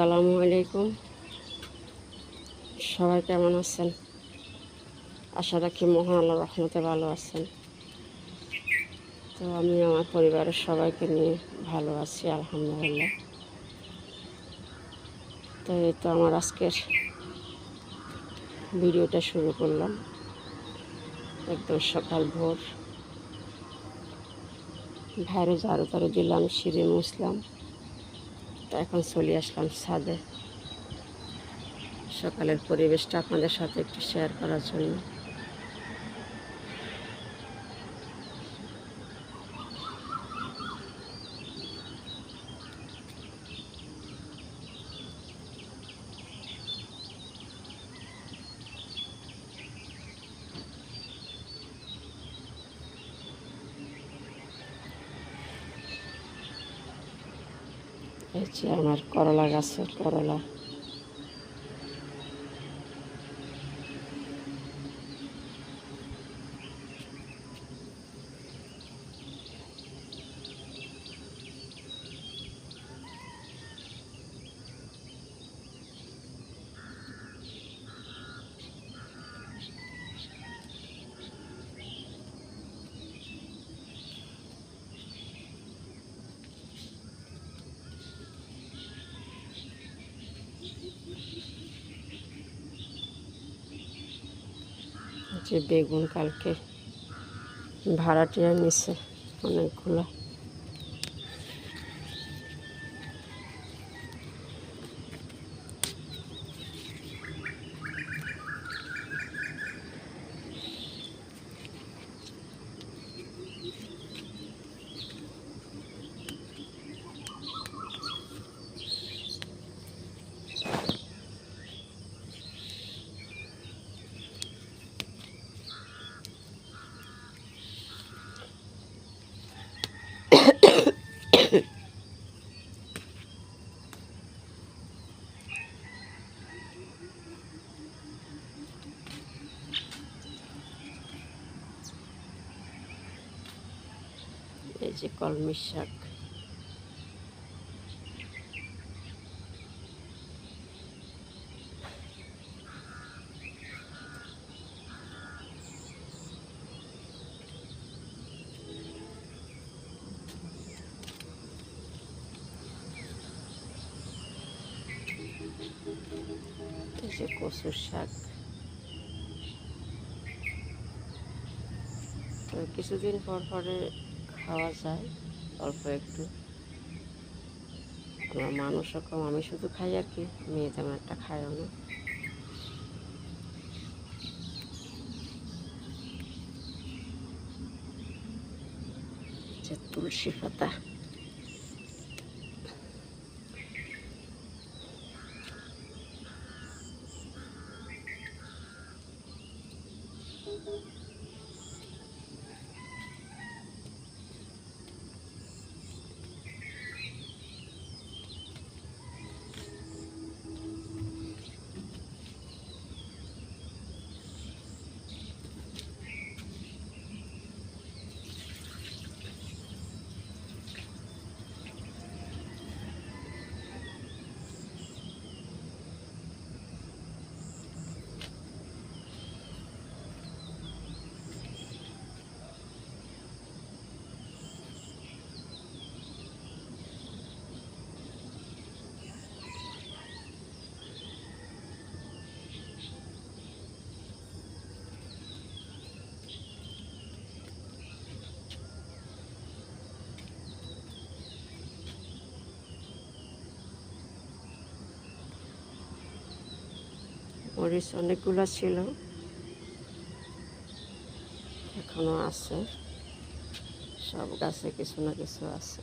আসসালামু আলাইকুম। সবাই কেমন আছেন? আশা রাখি মহান আল্লাহ রহমতে ভালো আছেন। তো আমি আমার পরিবারের সবাইকে নিয়ে ভালো আছি, আলহামদুলিল্লাহ। তো এই তো আমার আজকের ভিডিওটা শুরু করলাম। একদম সকাল ভোর। ভাইরে ঝাড়ু টাড়ু দিলাম সিঁড়ি মুছলাম। এখন চলে আসলাম ছাদে। সকালের পরিবেশটা আপনাদের সাথে একটু শেয়ার করার জন্য। যে আমার করলা গাছের করলা। যে বেগুন কালকে ভাড়াটিয়া নিছে অনেকগুলো। এই যে কলমি শাক। যে কচুর শাক। তো কিছুদিন পর পরে খাওয়া যায়, অল্প একটু। আমার মানুষও কম, আমি শুধু খাই আর কি, মেয়ে তেমন একটা খায়ও না। তুলসী পাতা। মরিচ অনেকগুলো ছিল। এখনও আছে। সব গাছে কিছু না কিছু আছে।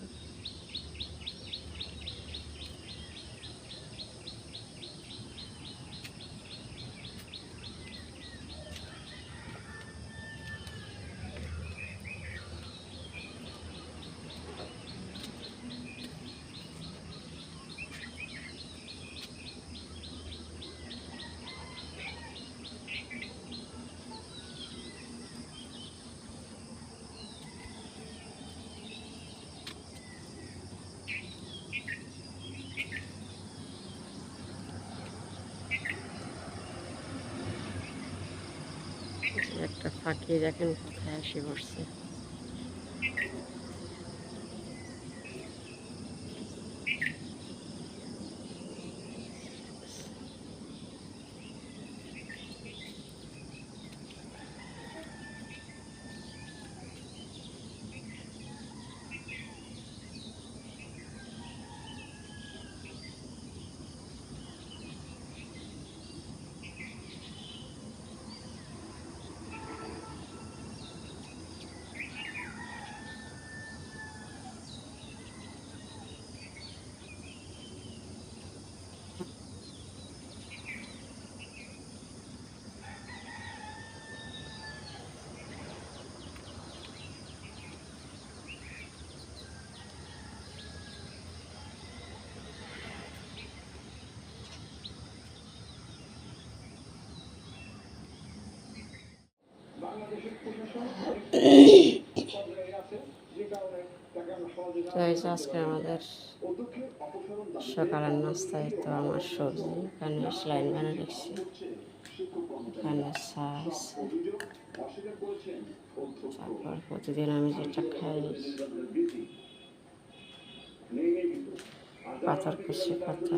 ফাঁকি দেখেন কোথায় এসে বসছে তো এই আজকে আমাদের সকালের নাস্তায়, তো আমার সবজি, এখানে স্লাইন বানিয়ে রেখেছি। এখানে আছে তারপর প্রতিদিন আমি যেটা খাই পাথর কুচি, পাতা।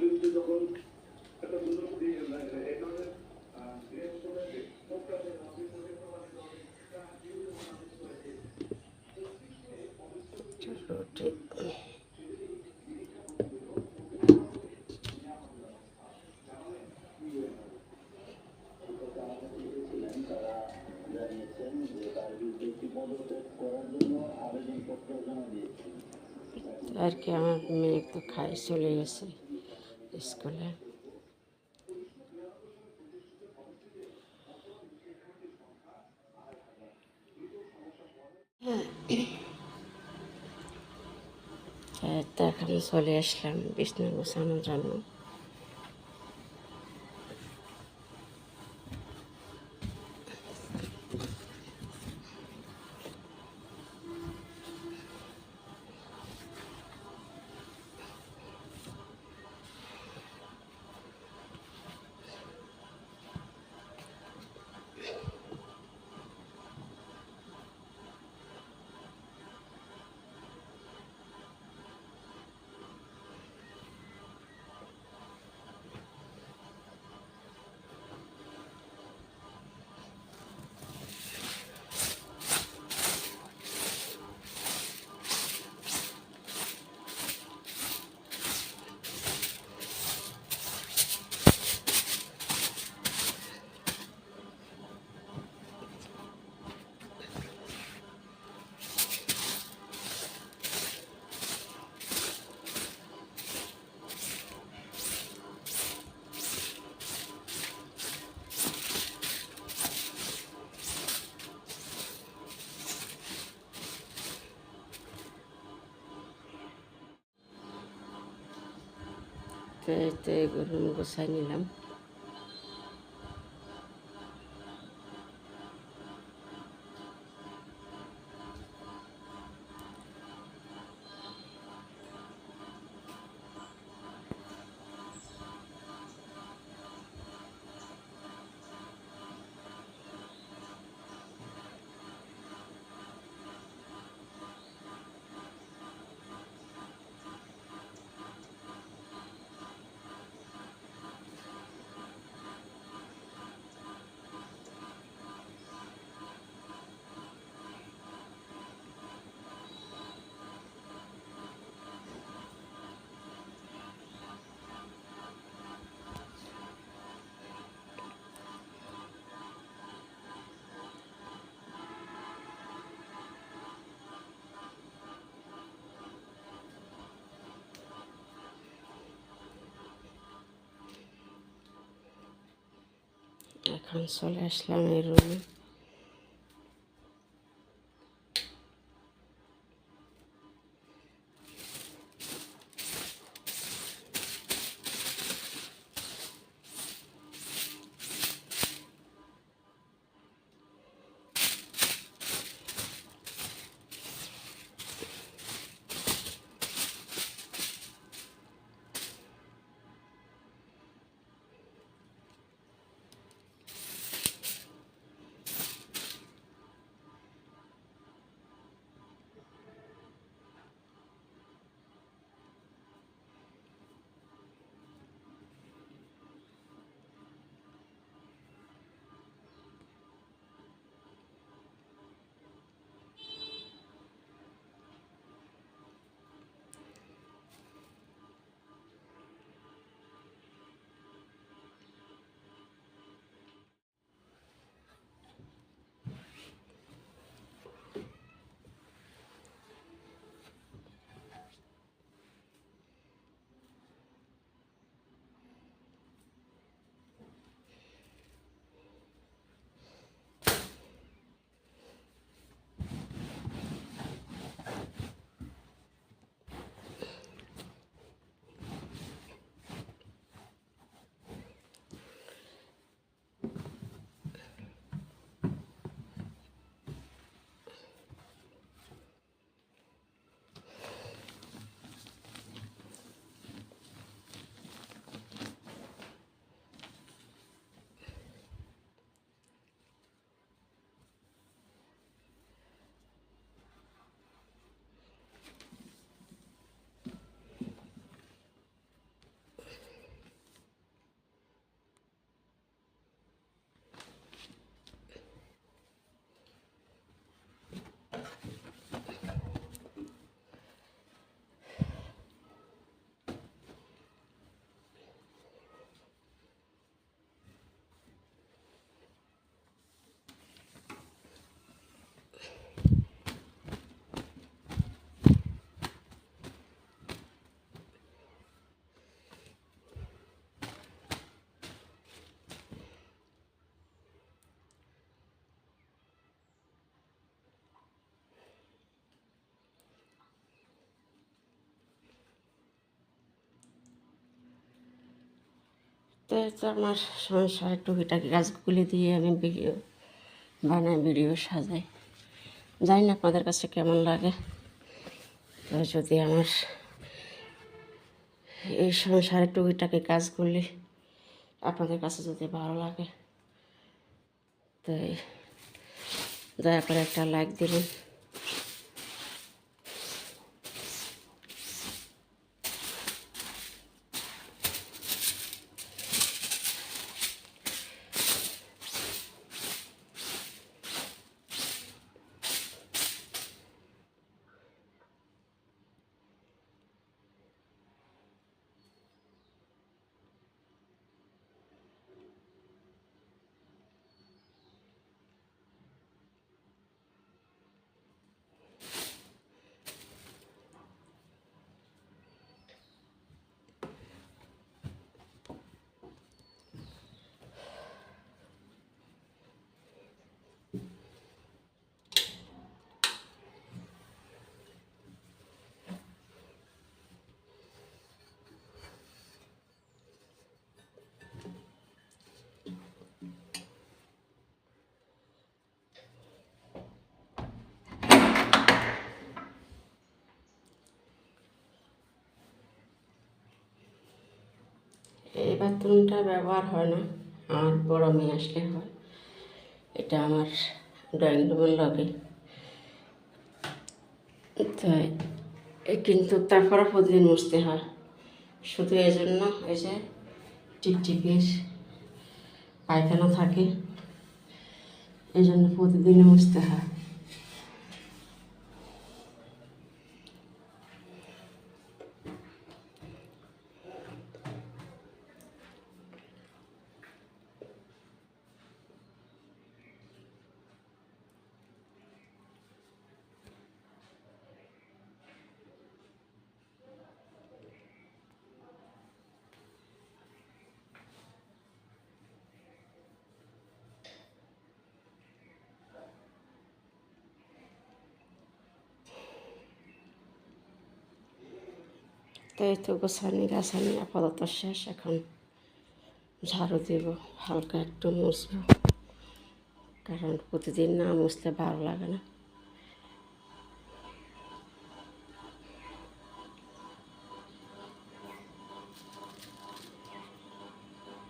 রুটি আর কি, আমার মেয়ে তো খাই চলে গেছে স্কুলে। এই তো এখন চলে আসলাম, বিষ্ণু গোসানোর জন্য তো এই তো গোছাই নিলাম। এখন চলে আসলাম এই রুমে। তো তো আমার সংসার টুকিটাকি গাছগুলি দিয়ে আমি ভিডিও বানাই, ভিডিও সাজাই। জানি না আপনাদের কাছে কেমন লাগে। তো যদি আমার এই সংসারের টুকিটাকি কাজগুলি আপনাদের কাছে যদি ভালো লাগে তো দয়া করে একটা লাইক দিবেন এই বাথরুমটা ব্যবহার হয় না, আমার বড় মেয়ে আসলে হয়। এটা আমার ড্রয়িং রুমের লগে। তাই কিন্তু তারপরে প্রতিদিন মুছতে হয়। শুধু এই জন্য এই যে টিকটিকির পায়খানা থাকে এই জন্য প্রতিদিনই মুছতে হয়। তো এই তো গোছানি গাছানি আপাতত শেষ, এখন ঝাড়ু দেব, হালকা একটু মুছব। কারণ প্রতিদিন না মুছলে ভালো লাগে না।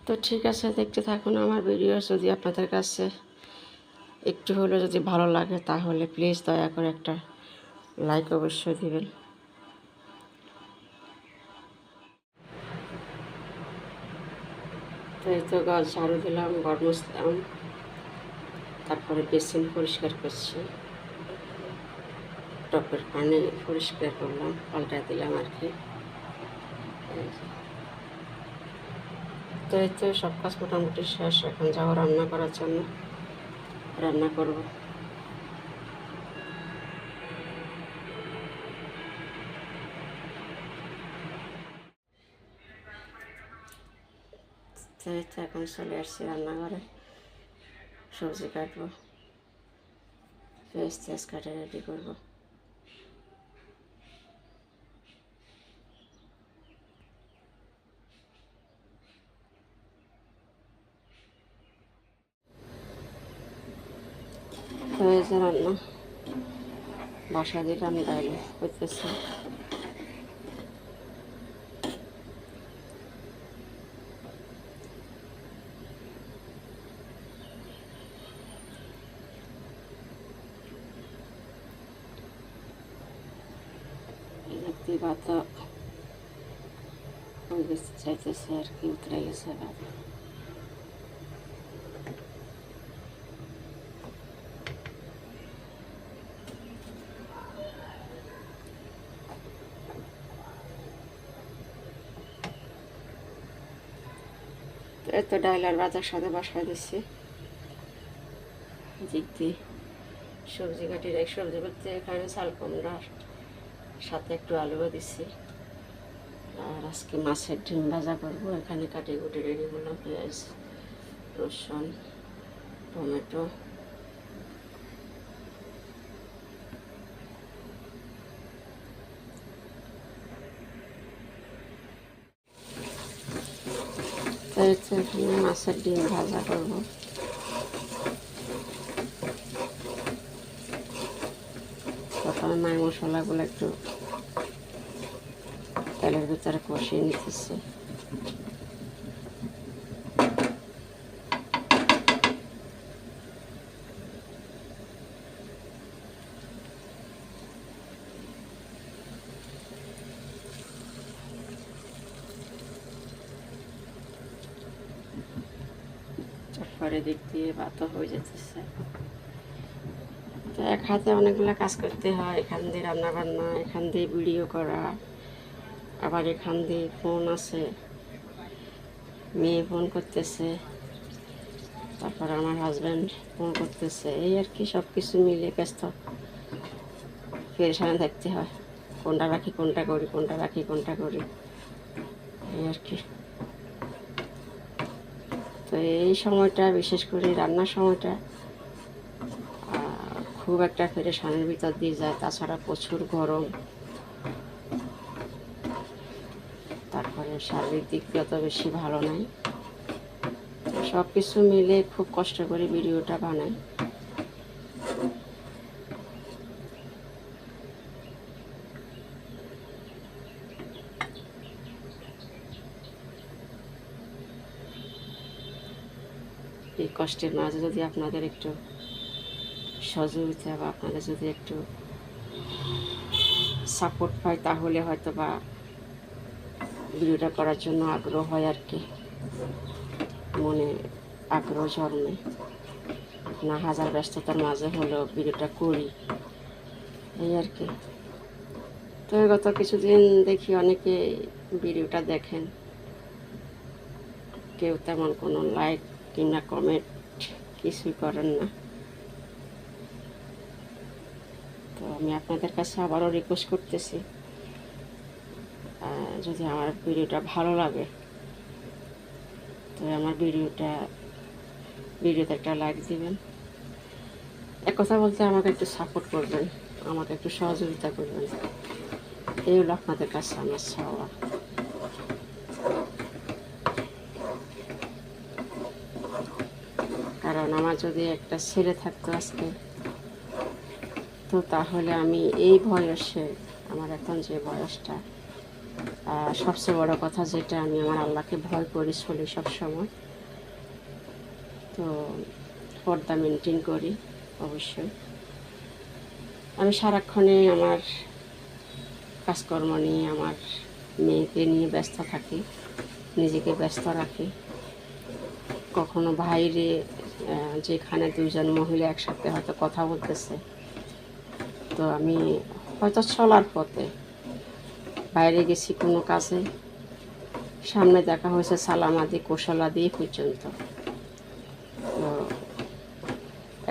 তো ঠিক আছে, দেখতে থাকুন আমার ভিডিও। যদি আপনাদের কাছে একটু হলেও যদি ভালো লাগে, তাহলে প্লিজ দয়া করে একটা লাইক অবশ্যই দিবেন। তো গাছ ঝাড়ু দিলাম ঘর মুছলাম তারপরে বেসিন পরিষ্কার করছি। টপের পানি পরিষ্কার করলাম পাল্টা দিলাম আর কি। তো এই তো সব কাজ মোটামুটি শেষ, এখন যাওয়া রান্না করার জন্য। রান্না করব। তো এই এখন চলে আসছি রান্নাঘরে। সবজি কাটবো। পেঁয়াজ টেয়াজ কাটে রেডি করব। রান্না। বাসা দিলাম ডাইল করতেছি। দেখতে পাতা হয়ে গেছে চাইতেছে আর কি উতরে গেছে ভাত তো ডাল আর বাজার সাথে বসায় দিচ্ছি দিয়ে সবজি কাটি রাখ সবজি বলতে এখানে চাল কুমড়ার সাথে একটু আলুও দিছি। আর আজকে মাছের ডিম ভাজা করব। এখানে কাটি কুটি রেডি করলাম, পেঁয়াজ, রসুন, টমেটো। মাছের ডিম ভাজা করব। প্রথমে মাই মশলাগুলো একটু তেলের ভিতরে কষিয়ে নিতেছে। তারপরে দিক দিয়ে ভাতও হয়ে যেতেছে তো এক হাতে অনেকগুলো কাজ করতে হয়, এখান দিয়ে রান্না বান্না এখান দিয়ে ভিডিও করা, আবার এখান দিয়ে ফোন আছে, মেয়ে ফোন করতেছে, তারপর আমার হাজব্যান্ড ফোন করতেছে, এই আর কি সব কিছু মিলে ব্যস্ত পেরেশানে থাকতে হয়, কোনটা রাখি, কোনটা করি, কোনটা রাখি, কোনটা করি, এই আর কি। তো এই সময়টা, বিশেষ করে রান্নার সময়টা খুব একটা ফেরে পেরেশানের ভিতর দিয়ে যায়, তাছাড়া প্রচুর গরম। তারপরে শারীরিক দিক দিয়ে অত বেশি ভালো নাই। সব কিছু মিলে খুব কষ্ট করে ভিডিওটা বানাই। এই কষ্টের মাঝে যদি আপনাদের একটু সহযোগিতা বা আপনারা যদি একটু সাপোর্ট পাই তাহলে হয়তো বা ভিডিওটা করার জন্য আগ্রহ হয় আর কি। মনে আগ্রহ জন্মে। আপনার হাজার ব্যস্ততার মাঝে হলেও ভিডিওটা করি। এই আর কি। তো গত কিছুদিন দেখি অনেকে ভিডিওটা দেখেন। কেউ তেমন কোনো লাইক কিংবা কমেন্ট কিছুই করেন না তো আমি আপনাদের কাছে আবারও রিকোয়েস্ট করতেছি। যদি আমার ভিডিওটা ভালো লাগে তো আমার ভিডিওটা, ভিডিওতে একটা লাইক দিবেন। এক কথা বলতে আমাকে একটু সাপোর্ট করবেন, আমাকে একটু সহযোগিতা করবেন। এই হলো আপনাদের কাছে আমার চাওয়া। কারণ আমার যদি একটা ছেলে থাকতো আজকে তো তাহলে আমি এই বয়সে, আমার এখন যে বয়সটা সবচেয়ে বড় কথা যেটা আমি আমার আল্লাহকে ভয় করি চলি সবসময়, তো পর্দা মেনটেন করি অবশ্যই। আমি সারাক্ষণে আমার কাজকর্ম নিয়ে, আমার মেয়েকে নিয়ে ব্যস্ত থাকি, নিজেকে ব্যস্ত রাখি। কখনো বাইরে যেখানে দুজন মহিলা একসাথে হয়তো কথা বলতেছে তো আমি হয়তো চলার পথে। বাইরে গেছি কোনো কাজে। সামনে দেখা হয়েছে সালামাদি, কোশলাদি পর্যন্ত।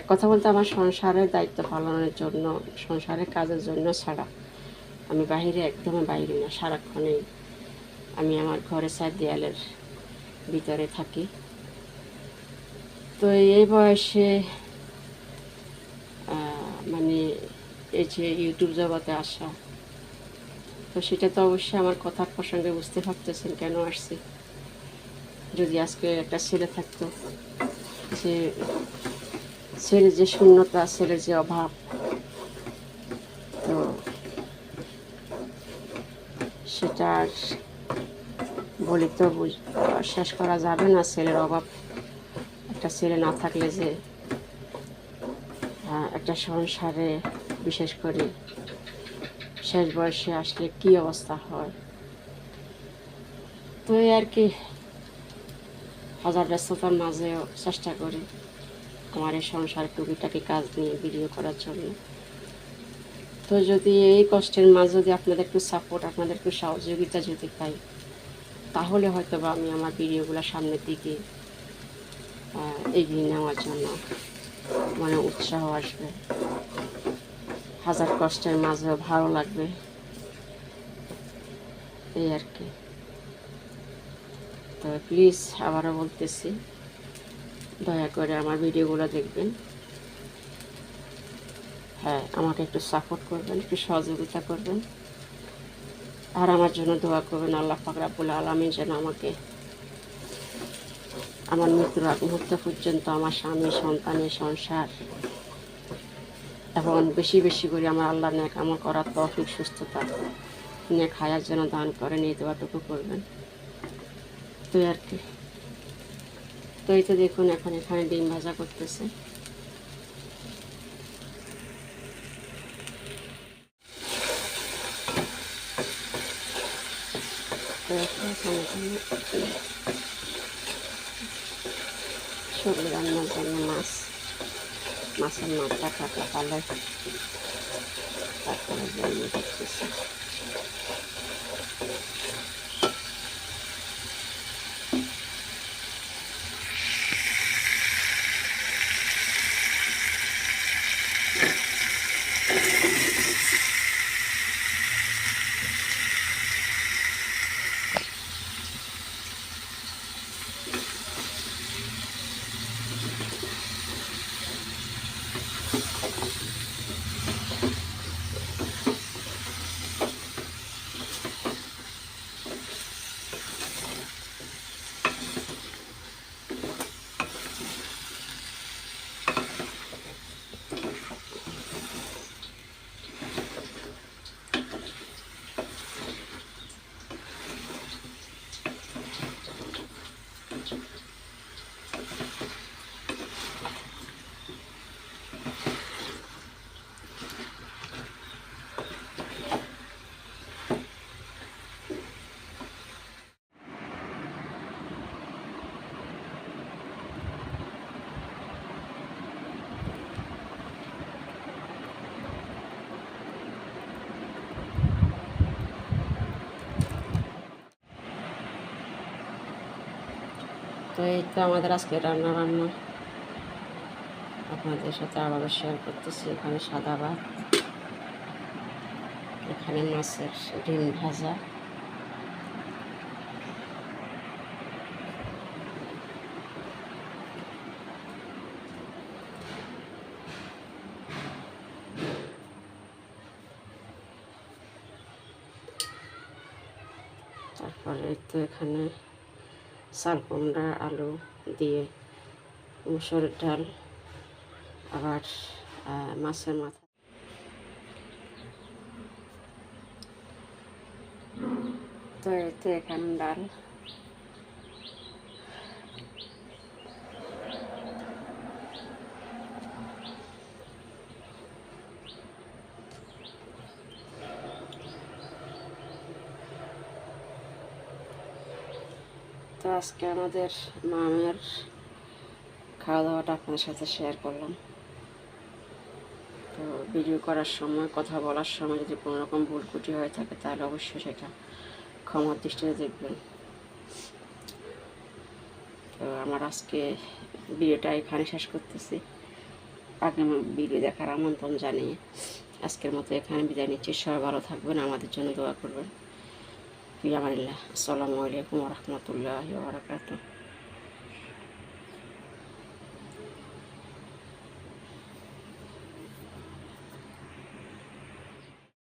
এক কথা বলতে আমার সংসারের দায়িত্ব পালনের জন্য, সংসারের কাজের জন্য ছাড়া আমি বাইরে একদমই বাইরে না, সারাক্ষণেই আমি আমার ঘরে চার দেয়ালের ভিতরে থাকি। তো এই বয়সে মানে এই যে ইউটিউব জগতে আসা। তো সেটা তো অবশ্যই আমার কথার প্রসঙ্গে বুঝতে পারতেছেন কেন আসছি। যদি আজকে একটা ছেলে থাকতো, যে ছেলের যে শূন্যতা, ছেলের যে অভাব, তো সেটা বলি তো শেষ করা যাবে না ছেলের অভাব। একটা ছেলে না থাকলে যে একটা সংসারে বিশেষ করে শেষ বয়সে আসলে কি অবস্থা হয়। তো আর কি, হাজার ব্যস্ততার মাঝেও চেষ্টা করি আমার এই সংসার টুকিটাকি কাজ নিয়ে ভিডিও করার জন্য। তো যদি এই কষ্টের মাঝে যদি আপনাদের একটু সাপোর্ট আপনাদের একটু সহযোগিতা যদি পাই, তাহলে হয়তো বা আমি আমার ভিডিওগুলো সামনের দিকে এগিয়ে নেওয়ার জন্য মানে উৎসাহ আসবে। হাজার কষ্টের মাঝেও ভালো লাগবে। এই আর কি। তো প্লিজ আবারও বলতেছি, দয়া করে আমার ভিডিওগুলো দেখবেন। হ্যাঁ আমাকে একটু সাপোর্ট করবেন, একটু সহযোগিতা করবেন। আর আমার জন্য দোয়া করবেন, আল্লাহ পাক রাব্বুল আলমী যেন আমাকে, আমার মৃত্যুর আগ মুহূর্ত পর্যন্ত আমার স্বামী সন্তানের সংসার এবং বেশি বেশি করে আমার আল্লাহ নেক আমার করার তফিক, সুস্থতা নেক হায়ার যেন দান করেন, এই দেওয়াটুকু করবেন। তো আর কি। তো এই তো দেখুন, এখন এখানে ডিম ভাজা করতেছে। সবজি রান্নার জন্য মাছ। মাছের মাথা কাটা পালে তারপরে করতেছে। এই তো আমাদের আজকে রান্না বান্না আপনাদের সাথে আবারও শেয়ার করতেছি, এখানে সাদা ভাত, এখানে মাছের ডিম ভাজা তারপরে এই তো এখানে চাল কুমড়া আলু দিয়ে মুসুর ডাল আবার মাছের মাথা। তো এতে এখানে ডাল তো আজকে আমাদের মামের খাওয়া দাওয়াটা আপনাদের সাথে শেয়ার করলাম। তো ভিডিও করার সময়, কথা বলার সময় যদি কোনো রকম ভুল ত্রুটি হয়ে থাকে, তাহলে অবশ্যই সেটা ক্ষমার দৃষ্টিতে দেখবেন। তো আমার আজকে ভিডিওটা এখানে শেষ করতেছি। আগামী ভিডিও দেখার আমন্ত্রণ জানিয়ে আজকের মতো এখানে বিদায় নিচ্ছি। সবাই ভালো থাকবেন, আমাদের জন্য দোয়া করবেন। ফি আমানিল্লাহ আসসালামু আলাইকুম রহমতুল্লাহ বারাকাতুহ